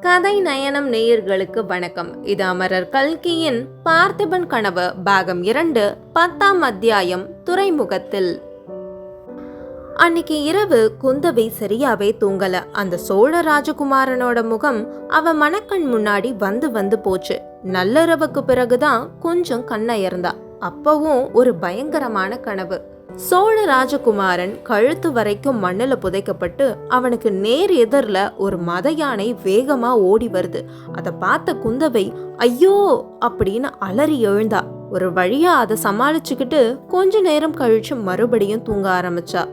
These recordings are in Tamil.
கதை நயனம் நேயர்களுக்கு வணக்கம். இது அமரர் கல்கியின் பார்த்திபன் கனவு பாகம் இரண்டு பத்தாம் அத்தியாயம் துறைமுகத்தில். அன்னைக்கு இரவு குந்தவை சரியாவே தூங்கல. அந்த சோழ ராஜகுமாரனோட முகம் அவ மணக்கண் முன்னாடி வந்து வந்து போச்சு. நல்லரவுக்கு பிறகுதான் கொஞ்சம் கண்ணயர்ந்தா. அப்பவும் ஒரு பயங்கரமான கனவு. சோழ ராஜகுமாரன் கழுத்து வரைக்கும் மண்ணில் புதைக்கப்பட்டு அவனுக்கு நேர் எதிரில் ஒரு மத யானை வேகமாக ஓடி வருது. அதை பார்த்த குந்தவை ஐயோ! அப்படின்னு அலறி எழுந்தா. ஒரு வழியா அதை சமாளிச்சுக்கிட்டு கொஞ்ச நேரம் கழிச்சு மறுபடியும் தூங்க ஆரம்பிச்சா.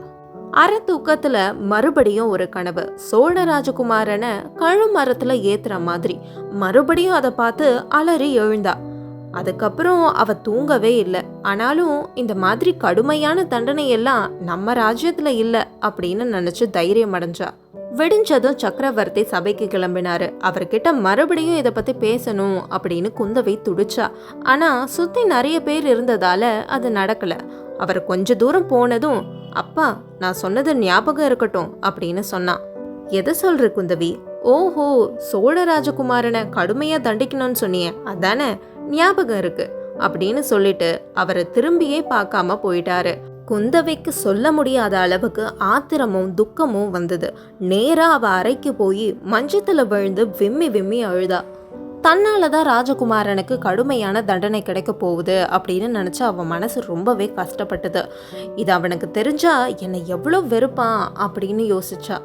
அரை தூக்கத்துல மறுபடியும் ஒரு கனவு. சோழ ராஜகுமாரனை கழுமரத்துல ஏத்துற மாதிரி மறுபடியும் அதை பார்த்து அலறி எழுந்தா. அதுக்கப்புறம் அவ தூங்கவே இல்லை. ஆனாலும் இந்த மாதிரி கடுமையான தண்டனை எல்லாம் நம்ம ராஜ்யத்துல இல்லை அப்படின்னு நினைச்சு தைரியம் அடைஞ்சா. வெடிஞ்சதும் சக்கரவர்த்தி சபைக்கு கிளம்பினாரு. அவர்கிட்ட மறுபடியும் இதை பத்தி பேசணும் அப்படின்னு குந்தவை துடிச்சா. ஆனா சுத்தி நிறைய பேர் இருந்ததால அது நடக்கல. அவர் கொஞ்ச தூரம் போனதும் அப்பா நான் சொன்னது ஞாபகம் இருக்கட்டும் அப்படின்னு சொன்னான் எதை சொல்ற குந்தவி? ஓஹோ சோழ ராஜகுமாரனை கடுமையா தண்டிக்கணும்னு சொன்னியே அதானே ஞாபகம் இருக்கு அப்படின்னு சொல்லிட்டு அவரை திரும்பியே பார்க்காம போயிட்டாரு. குந்தவைக்கு சொல்ல முடியாத அளவுக்கு ஆத்திரமும் துக்கமும் வந்தது. நேராக அவ அறைக்கு போய் மஞ்சத்தில் விழுந்து விம்மி விம்மி அழுதா. தன்னால தான் ராஜகுமாரனுக்கு கடுமையான தண்டனை கிடைக்க போகுது அப்படின்னு நினச்சி அவன் மனசு ரொம்பவே கஷ்டப்பட்டது. இது அவனுக்கு தெரிஞ்சா என்னை எவ்வளோ வெறுப்பான் அப்படின்னு யோசிச்சா.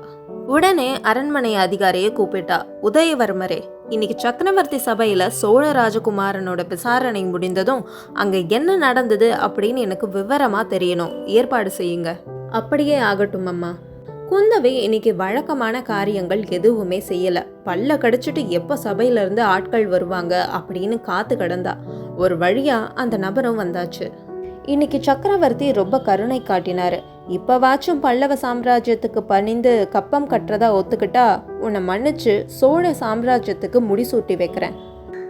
உடனே அரண்மனை அதிகாரியை கூப்பிட்டா உதயவர்மரே இன்னைக்கு சக்கரவர்த்தி சபையில் சோழ ராஜகுமாரனோட விசாரணை முடிந்ததும் அங்கே என்ன நடந்தது அப்படின்னு எனக்கு விவரமாக தெரியணும். ஏற்பாடு செய்யுங்க. அப்படியே ஆகட்டும் அம்மா. குந்தவை இன்னைக்கு வழக்கமான காரியங்கள் எதுவுமே செய்யலை. பல்ல கடிச்சிட்டு எப்போ சபையிலேருந்து ஆட்கள் வருவாங்க அப்படின்னு காத்து கிடந்தா. ஒரு வழியாக அந்த நபரும் வந்தாச்சு. இன்னைக்கு சக்கரவர்த்தி ரொம்ப கருணை காட்டினாரு. இப்பவாச்சும் பல்லவ சாம்ராஜ்யத்துக்கு பணிந்து கப்பம் கட்டுறதா ஒத்துக்கிட்டா உன்னை மன்னிச்சு சோழ சாம்ராஜ்யத்துக்கு முடிசூட்டி வைக்கிறேன்.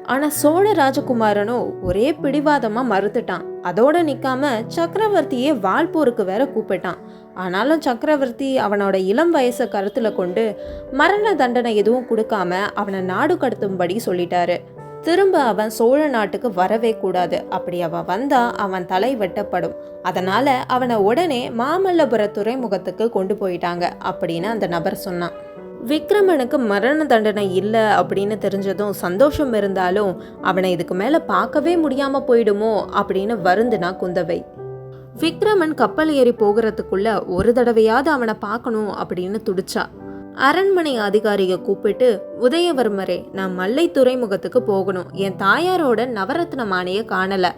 ஆனால் சோழ ராஜகுமாரனோ ஒரே பிடிவாதமாக மறுத்துட்டான். அதோட நிற்காம சக்கரவர்த்தியே வால்போருக்கு வேற கூப்பிட்டான். ஆனாலும் சக்கரவர்த்தி அவனோட இளம் வயசை கருத்தில் கொண்டு மரண தண்டனை எதுவும் கொடுக்காம அவனை நாடு கடத்தும்படி சொல்லிட்டாரு. திரும்ப அவன் சோழ நாட்டுக்கு வரவே கூடாது. அப்படி அவன் வந்தா அவன் தலை வெட்டப்படும். அதனால அவனை உடனே மாமல்லபுர துறைமுகத்துக்கு கொண்டு போயிட்டாங்க அப்படின்னு அந்த நபர் சொன்னான். விக்ரமனுக்கு மரண தண்டனை இல்லை அப்படின்னு தெரிஞ்சதும் சந்தோஷம் இருந்தாலும் அவனை இதுக்கு மேலே பார்க்கவே முடியாம போயிடுமோ அப்படின்னு வருந்துனா குந்தவை. விக்ரமன் கப்பல் ஏறி போகிறதுக்குள்ள ஒரு தடவையாவது அவனை பார்க்கணும் அப்படின்னு துடிச்சா. அரண்மனை அதிகாரியை கூப்பிட்டு உதயவர்மரே நான் மல்லை துறைமுகத்துக்கு போகணும். என் தாயாரோட நவரத்ன மானையை காணல.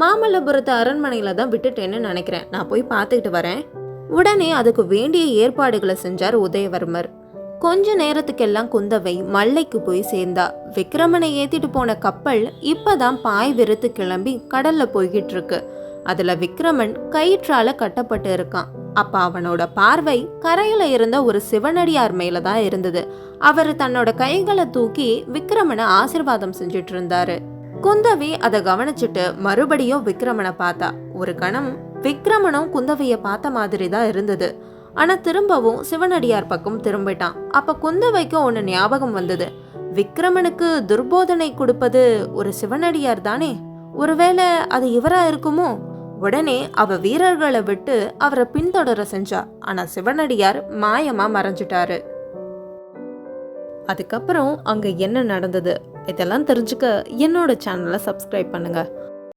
மாமல்லபுரத்து அரண்மனையில தான் விட்டுட்டேன்னு நினைக்கிறேன். நான் போய் பார்த்துக்கிட்டு வரேன். உடனே அதுக்கு வேண்டிய ஏற்பாடுகளை செஞ்சார் உதயவர்மர். கொஞ்ச நேரத்துக்கெல்லாம் குந்தவை மல்லைக்கு போய் சேர்ந்தா. விக்ரமனை ஏத்திட்டு போன கப்பல் இப்பதான் பாய் வெறுத்து கிளம்பி கடல்ல போய்கிட்டு இருக்கு. அதுல விக்ரமன் கயிற்றால கட்டப்பட்டு இருக்கான். அப்ப அவனோட பார்வை கரையில இருந்த ஒரு சிவனடியார் மேல தான் இருந்தது. அவர் தன்னோட கைகளை தூக்கி விக்ரமனை ஆசிர்வாதம் செஞ்சுட்டு இருந்தாரு குந்தவி அதை கவனிச்சுட்டு மறுபடியும் விக்ரமனை பார்த்தா. ஒரு கணம் விக்ரமனும் குந்தவையை பார்த்த மாதிரி தான் இருந்தது. ஆனா திரும்பவும் சிவனடியார் பக்கம் திரும்பிட்டான். அப்ப குந்தவைக்கு ஒன்னு ஞாபகம் வந்தது. விக்ரமனுக்கு துர்போதனை கொடுப்பது ஒரு சிவனடியார் தானே? ஒருவேளை அது இவரா இருக்குமோ? உடனே அவ வீரர்களை விட்டு அவரை பின்தொடர செஞ்சா. ஆனா சிவனடியார் மாயமா மறைஞ்சிட்டாரு. அதுக்கப்புறம் அங்க என்ன நடந்தது? இதெல்லாம் தெரிஞ்சுக்க என்னோட சேனலை சப்ஸ்கிரைப் பண்ணுங்க.